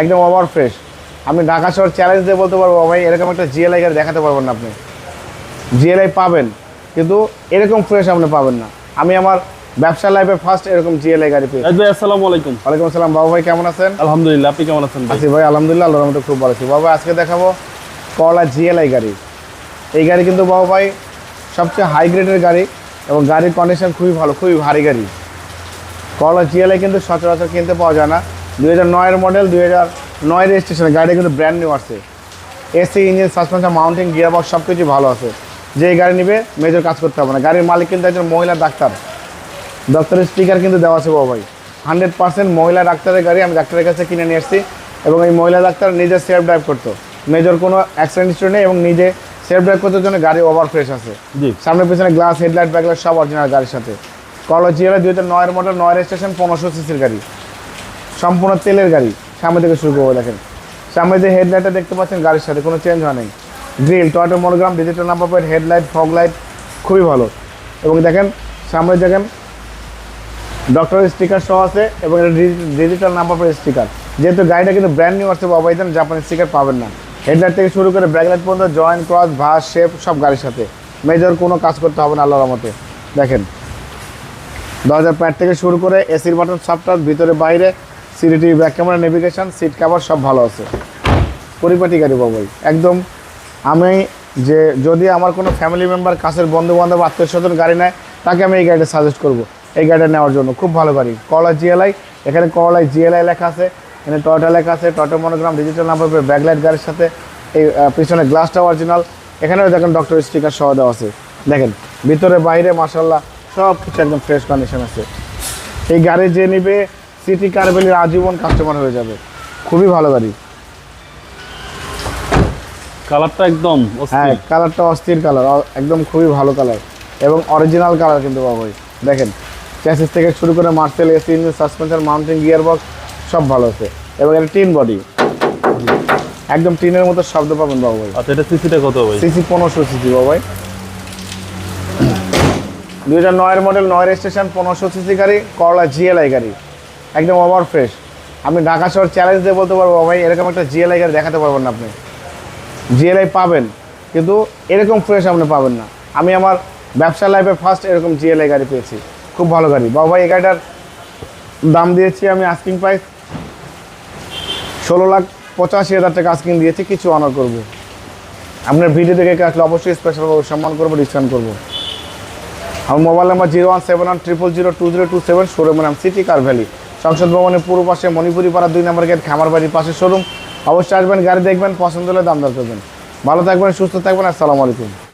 একদম over fresh. আমি ঢাকা শহর চ্যালেঞ্জ দিয়ে বলতে পারব ভাই এরকম একটা জিএলআই গাড়ি দেখাতে পারবেন না আপনি। জিএলআই পাবেন কিন্তু এরকম ফ্রেশ আপনি পাবেন না। আমি আমার ব্যবসা লাইফে ফার্স্ট এরকম জিএলআই গাড়ি পেয়েছি। ভাই আসসালামু আলাইকুম। ওয়ালাইকুম আসসালাম। বাবু ভাই কেমন আছেন? আলহামদুলিল্লাহ আপনি কেমন আছেন ভাই? আছি ভাই আলহামদুলিল্লাহ আল্লাহর মতো খুব ভালো আছি। বাবা আজকে দেখাবো করলা জিএলআই গাড়ি। এই গাড়ি কিন্তু বাবা ভাই সবচেয়ে হাই গ্রেডের গাড়ি এবং গাড়ির কন্ডিশন খুবই ভালো খুবই ভারী গাড়ি। করলা জিএলআই কিন্তু সচরাচর কিনতে পাওয়া যায় না। দুই হাজার নয়ের মডেল দুই হাজার নয় রেজিস্ট্রেশন গাড়ি কিন্তু ব্র্যান্ড নিউ আসছে। AC engine suspension mounting gear box সব কিছু ভালো আছে। যে গাড়ি নিবে মেজর কাজ করতে হবে না। গাড়ির মালিক কিন্তু একজন মহিলা ডাক্তার। ডক্টরের স্পিকার কিন্তু দেওয়া আছে বাবা ভাই। হান্ড্রেড পার্সেন্ট মহিলা ডাক্তারের গাড়ি আমি ডাক্তারের কাছে কিনে নিয়ে এসেছি এবং এই মহিলা ডাক্তার নিজে সেলফ ড্রাইভ করতো। মেজর কোনো অ্যাক্সিডেন্ট হিস্ট্রি নেই এবং নিজে সেলফ ড্রাইভ করতে জন্য গাড়ি ওভার ফ্রেশ আছে। জি। সামনে পিছনে গ্লাস হেডলাইট ব্যাকলাইট সব অরিজিনাল গাড়ির সাথে। কলো জিএল দুই হাজার নয়ের মডেল নয় স্টেশন পনেরোশো সিসির গাড়ি। সম্পূর্ণ তেলের গাড়ি। সামনে থেকে শুরু করব, দেখেন। সামনে যে হেডলাইটটা দেখতে পাচ্ছেন, গাড়ির সাথে কোনো চেঞ্জ হয় নাই। Grille Toyota monogram digital number plate headlight fog light খুবই ভালো। এবং দেখেন, সামনে দেখেন ডক্টরের স্টিকার সহ আছে, এবং ডিজিটাল নাম্বার প্লেট স্টিকার যেহেতু গাড়িটা কিন্তু ব্র্যান্ড নিউ আসছে বাবা এখানে জাপানি স্টিকার পাবেন না। হেডলাইট থেকে শুরু করে ব্যাকলাইট পর্যন্ত জয়েন্ট ক্রস ভাস শেপ সব গাড়ির সাথে। মেজর কোনো কাজ করতে হবে না, আল্লাহর মতে দেখেন, দরজার প্যাড থেকে শুরু করে এসির বাটন সবটার ভিতরে, বাইরে CDT back camera navigation seat cover সব ভালো আছে। পরিপাটি গাড়ি বাবুই একদম আমি যে যদি আমার কোনো ফ্যামিলি মেম্বার কাছের বন্ধু বান্ধব আত্মীয় স্বজন গাড়ি নেয়, তাকে আমি এই গাড়িটা সাজেস্ট করব, এই গাড়িটা নেওয়ার জন্য। খুব ভালো গাড়ি। কলা জিএলআই এখানে কলাই জিএলআই লেখা আছে, এখানে টয়টা লেখা আছে Toyota monogram digital number backlight গাড়ির সাথে, এই পিছনে গ্লাসটা অরিজিনাল এখানেও দেখেন ডক্টর স্টিকার সহ দেওয়া আছে। দেখেন, ভিতরে বাইরে মাসাল্লাহ সব কিছু একদম ফ্রেশ কন্ডিশন আছে। এই গাড়ি যে নিবে সিটি কারবেলির আজীবন কাস্টমার হয়ে যাবে। খুবই ভালো গাড়ি। কালারটা একদম হ্যাঁ কালারটা অস্থির কালার একদম খুবই ভালো কালার এবং অরিজিনাল কালার কিন্তু বাবাই দেখেন চ্যাসিস থেকে শুরু করে Marcel AC engine suspension mounting gear box সব ভালো আছে। এবং এটা টিন বডি একদম টিনের মতো শব্দ পাবেন বাবাই আচ্ছা এটা সিসিটা কত ভাই? সিসি পনেরোশো সিসি বাবাই দুই হাজার নয়ের মডেল নয় স্টেশন পনেরোশো সিসি গাড়ি করলা জিএলআই গাড়ি। একদম ওভার ফ্রেশ। আমি ঢাকা শহর চ্যালেঞ্জ দিয়ে বলতে পারব, ভাই, এরকম একটা জিএলআই গাড়ি দেখাতে পারবেন না আপনি। জিএলআই পাবেন, কিন্তু এরকম ফ্রেশ আপনি পাবেন না। আমি আমার ব্যবসা লাইফে ফার্স্ট এরকম জিএলআই গাড়ি পেয়েছি। খুব ভালো গাড়ি। বাবা ভাই, এই গাড়িটার দাম দিয়েছি আমি আস্কিং প্রাইস ষোলো লাখ পঁচাশি হাজার টাকা আস্কিং দিয়েছি, কিছু অনার করব। আপনার ভিডিও দেখে আসলে অবশ্যই স্পেশাল সম্মান করব ডিসকাউন্ট করব। আমার mobile number zero one seven one triple zero two zero two seven শোরুমের নাম সিটি কার ভ্যালি সংসদ ভবনের পূর্ব পাশে মণিপুরি পাড়া দুই নম্বর গেট খামার বাড়ির পাশে শোরুম। অবশ্যই আসবেন, গাড়ি দেখবেন, পছন্দ হলে দাম দর করবেন। ভালো থাকবেন, সুস্থ থাকবেন, আসসালামু আলাইকুম।